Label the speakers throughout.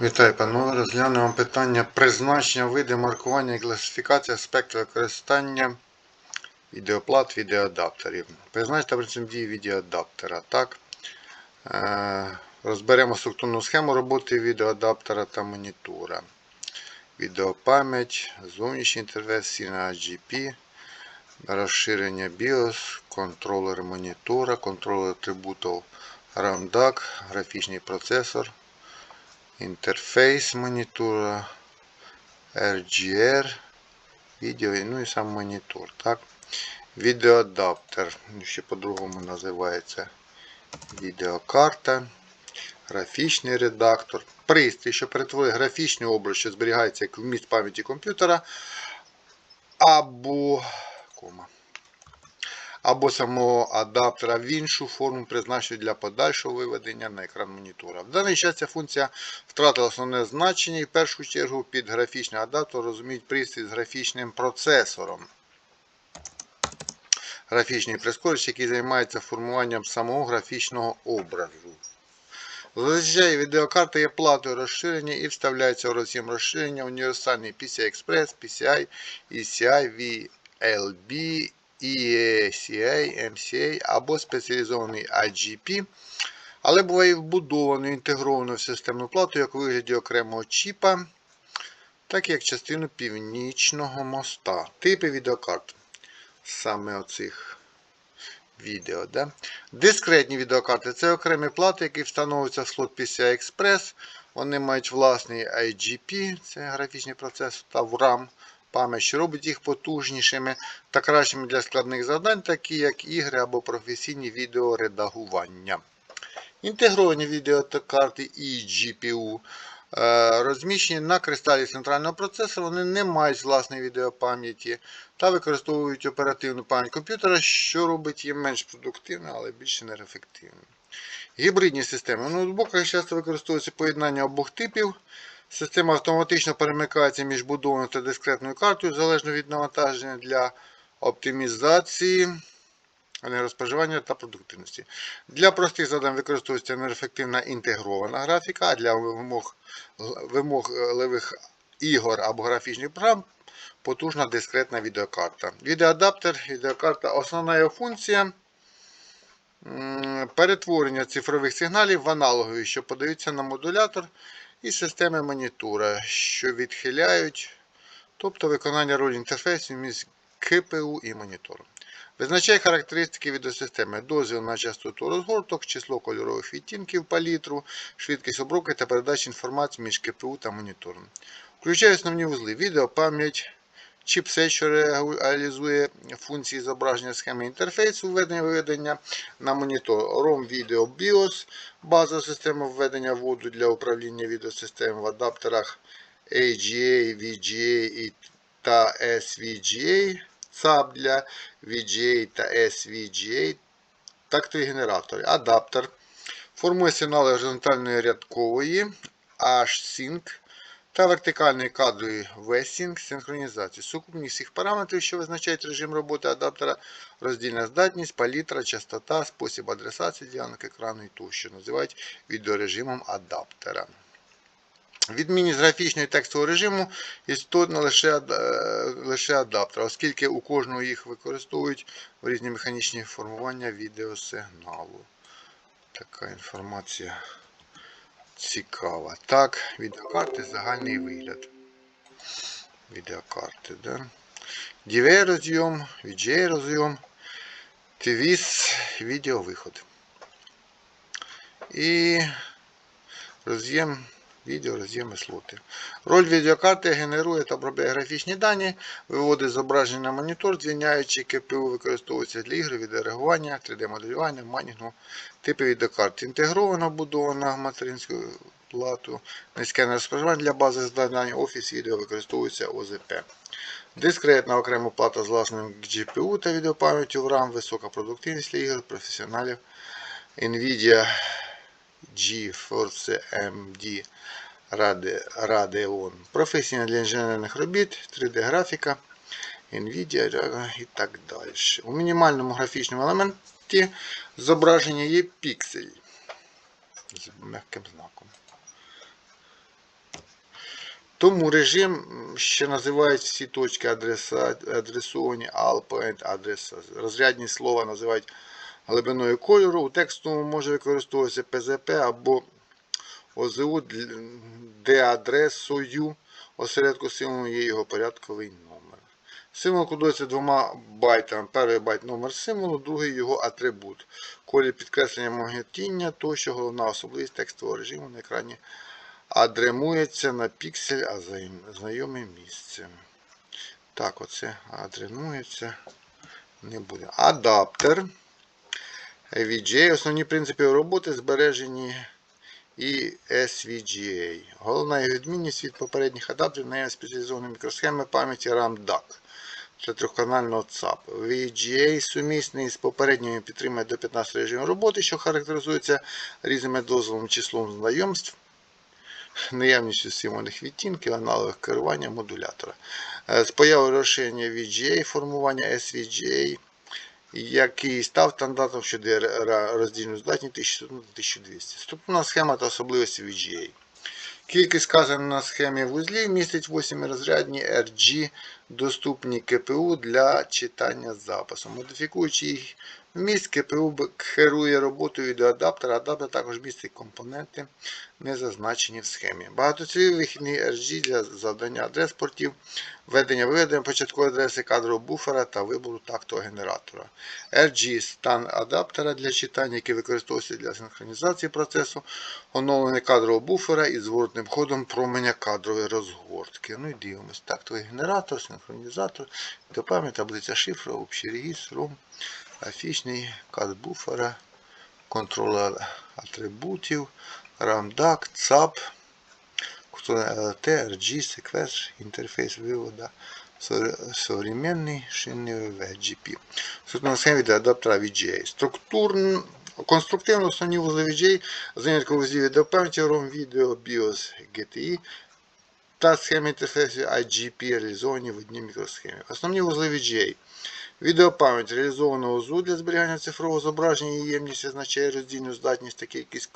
Speaker 1: Вітаю, панове. Розглянемо питання призначення, види маркування і класифікація аспектів використання відеоплат, відеоадаптерів. Призначте принцип дії відеоадаптера. Так? Е, розберемо структурну схему роботи відеоадаптера та монітора. Відеопам'ять, зовнішній інтерфейс, сіна GP, розширення BIOS, контролер монітора, контролер атрибутів RAMDAC, графічний процесор. Інтерфейс монітора, RGR, відео, ну і сам монітор. Так? Відеоадаптер, ще по-другому називається відеокарта, графічний редактор, пристрій, що перетворює графічний образ, що зберігається як вміст пам'яті комп'ютера, або кома, або самого адаптера в іншу форму, призначену для подальшого виведення на екран монітора. В даний час ця функція втратила основне значення і в першу чергу під графічний адаптер розуміють пристрій з графічним процесором. Графічний прискорювач, який займається формуванням самого графічного образу. Зазвичай відеокарта є платою розширення і вставляється в роз'єм розширення універсальний PCI Express, PCI, ECI, VLB, ECA, MCA або спеціалізований IGP, але буває вбудовано, інтегровано в системну плату як у вигляді окремого чіпа, так як частину північного моста. Типи відеокарт. Саме оцих відео. Да? Дискретні відеокарти це окремі плати, які встановлюються в слот PCI Express. Вони мають власний IGP, це графічний процесор, та VRAM пам'ять, що робить їх потужнішими та кращими для складних завдань, такі як ігри або професійні відеоредагування. Інтегровані відеокарти і GPU е, розміщені на кристалі центрального процесора, вони не мають власної відеопам'яті та використовують оперативну пам'ять комп'ютера, що робить їх менш продуктивним, але більш енергоефективним. Гібридні системи. У ноутбуках часто використовується поєднання обох типів. Система автоматично перемикається між будованою та дискретною картою залежно від навантаження для оптимізації енергоспоживання та продуктивності. Для простих завдань використовується енергоефективна інтегрована графіка, а для вимог, вимогливих ігор або графічних програм потужна дискретна відеокарта. Відеоадаптер, відеокарта, основна його функція перетворення цифрових сигналів в аналогові, що подаються на модулятор і системи монітора, що відхиляють, тобто виконання ролі інтерфейсу між КПУ і монітором. Визначає характеристики відеосистеми, дозвіл на частоту розгорток, число кольорових відтінків палітру, швидкість обробки та передачі інформації між КПУ та монітором. Включає основні вузли відео, пам'ять, чіпсет, що реалізує функції зображення схеми інтерфейсу введення виведення на монітор, ROM Video BIOS, базова система введення вводу для управління відеосистем в адаптерах AGA, VGA та SVGA, SAP для VGA та SVGA, тактові генератори, адаптер. Формує сигнали горизонтальної рядкової H-Sync та вертикальної кадрової V-Sync синхронізації. Сукупність всіх параметрів, що визначають режим роботи адаптера, роздільна здатність, палітра, частота, спосіб адресації ділянок екрану і тощо називають відеорежимом адаптера. Відмінність графічного і текстового режиму істотно лише лише адаптер, оскільки у кожного їх використовують в різні механічні формування відеосигналу. Така інформація цікава. Так, відеокарти загальний вигляд. Відеокарти, да? DVI розйом, VGA розйом, TVS, відеовиход. І роз'єм відео, роз'єми слоти. Роль відеокарти генерує та обробляє графічні дані, виводить зображення на монітор, звільняючи КПУ використовується для ігри, відеореагування, 3D-моделювання, майнінгу, типи відеокарт. Інтегрована, вбудована материнську плату, низьке розпоживання для бази завдань, офіс відео використовується ОЗП. Дискретна окрема плата з власним GPU та відеопам'яттю в RAM, висока продуктивність для ігор, професіоналів. Nvidia GeForce AMD Radeon. Професійна для інженерних робіт, 3D-графіка, Nvidia і так далі. У мінімальному графічному елементі зображення є піксель з м'яким знаком. Тому режим ще називають всі точки адреса, адресовані allpoint адреса. Розрядні слова називають глибиною кольору. У текстовому може використовуватися ПЗП або ОЗУ, де адресою осередку символу є його порядковий номер. Символ кодується двома байтами. Перший байт номер символу, другий його атрибут. Колір підкреслення магнітіння, тощо головна особливість текстового режиму на екрані адремується на піксель, а знайоме місце. Так, оце адремується. Не буде. Адаптер. VGA. Основні принципи роботи збережені і SVGA. Головна відмінність від попередніх адаптерів на спеціалізовані мікросхеми пам'яті RAM DAC для трьохканального ЦАП. VGA сумісний з попередніми підтримує до 15 режимів роботи, що характеризується різними дозволами числом знайомств, наявністю символьних відтінків, аналогів керування модулятора. Е, З появою розширення VGA, формування SVGA, який став стандартом щодо р- роздільної здатні 1100-1200. Структурна схема та особливості VGA. Кількість сказано на схемі вузлів містить 8 розрядні RG, доступні КПУ для читання запису. Модифікуючи їх вміст, КПУ керує роботою відеоадаптера, адаптер також містить компоненти, не зазначені в схемі. Багатоцільовий вихідний RG для завдання адрес портів, введення виведення початкової адреси кадрового буфера та вибору тактового генератора. RG стан адаптера для читання, який використовується для синхронізації процесу, оновлення кадрового буфера із зворотним ходом променя кадрової розгортки. Ну і дивимось. Тактовий генератор, синхронізатор, до пам'ять, таблиця шифру, общий регістр, ROM, афічний кад буфера, контролер атрибутів, рамдак, ЦАП, LT, RG, секвестр, інтерфейс вивода, совре- современний шинний ВВ, GP. Структурна схема від адаптера VGA. Структурн... Конструктивно основні вузли VGA заняття вузлів відеопам'яті, ROM, відео, BIOS, GTI та схеми інтерфейсу IGP реалізовані в одній мікросхемі. Основні вузли VGA. Відеопам'ять реалізована УЗУ для зберігання цифрового зображення і ємність означає роздільну здатність та кількість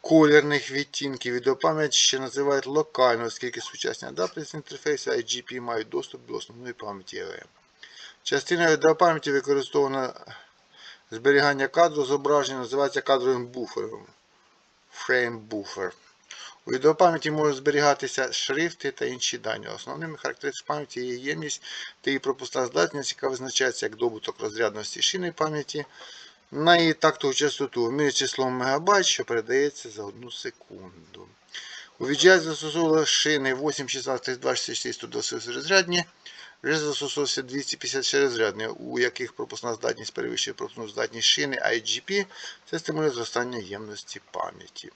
Speaker 1: колірних відтінків. Відеопам'ять ще називають локально, оскільки сучасні адаптери з інтерфейсу IGP мають доступ до основної пам'яті EVM. Частина відеопам'яті використована зберігання кадру зображення називається кадровим буфером. Frame buffer. У відеопам'яті можуть зберігатися шрифти та інші дані. Основними характеристиками пам'яті є ємність та її пропускна здатність, яка визначається як добуток розрядності шини пам'яті на її тактову частоту в мірі числом мегабайт, що передається за одну секунду. У VGA застосовували шини 8, 16, 32, 64, 128 розрядні. Вже застосовувався 250 розрядні, у яких пропускна здатність перевищує пропускну здатність шини IGP. Це стимулює зростання ємності пам'яті.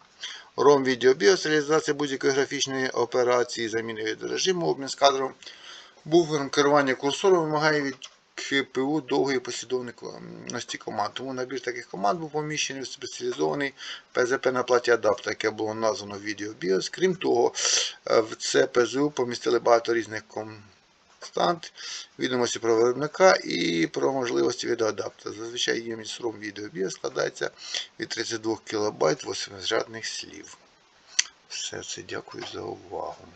Speaker 1: ROM BIOS реалізація будь-якої графічної операції, заміни відеорежиму, обмін з кадром, буфером керування курсором вимагає від КПУ довгої послідовності команд. Тому набір таких команд був поміщений в спеціалізований ПЗП на платі адаптер, яке було названо Video BIOS. Крім того, в це ПЗУ помістили багато різних констант, відомості про виробника і про можливості відеоадаптера. Зазвичай ємність ROM Video складається від 32 кБ 8 слів. Все це дякую за увагу.